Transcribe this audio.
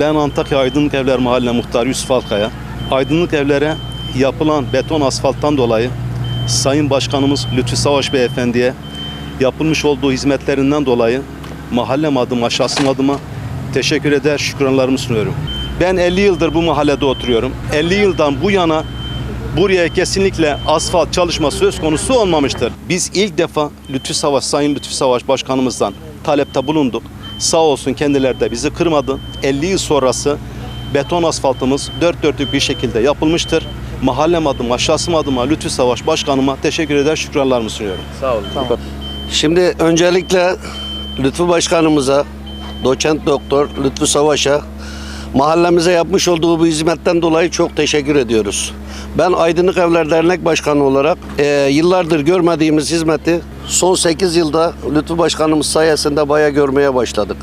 Ben Antakya Aydınlık Evler Mahalle Muhtarı Yusuf Alkaya. Aydınlık Evlere yapılan beton asfalttan dolayı Sayın Başkanımız Lütfü Savaş Beyefendi'ye yapılmış olduğu hizmetlerinden dolayı mahallem adıma, şahsım adıma teşekkür eder, şükranlarımı sunuyorum. Ben 50 yıldır bu mahallede oturuyorum. 50 yıldan bu yana buraya kesinlikle asfalt çalışma söz konusu olmamıştır. Biz ilk defa Lütfü Savaş, Sayın Lütfü Savaş Başkanımızdan talepte bulunduk. Sağ olsun kendileri de bizi kırmadı. 50 yıl sonrası beton asfaltımız dört dörtlük bir şekilde yapılmıştır. Mahallem adıma, şahsım adıma Lütfü Savaş Başkanıma teşekkür eder, şükranlarımı sunuyorum. Sağ olun. Şimdi öncelikle Lütfü Başkanımıza, doçent doktor Lütfü Savaş'a mahallemize yapmış olduğu bu hizmetten dolayı çok teşekkür ediyoruz. Ben Aydınlık Evler Dernek Başkanı olarak eee, yıllardır görmediğimiz hizmeti son 8 yılda Lütfü Başkanımız sayesinde bayağı görmeye başladık.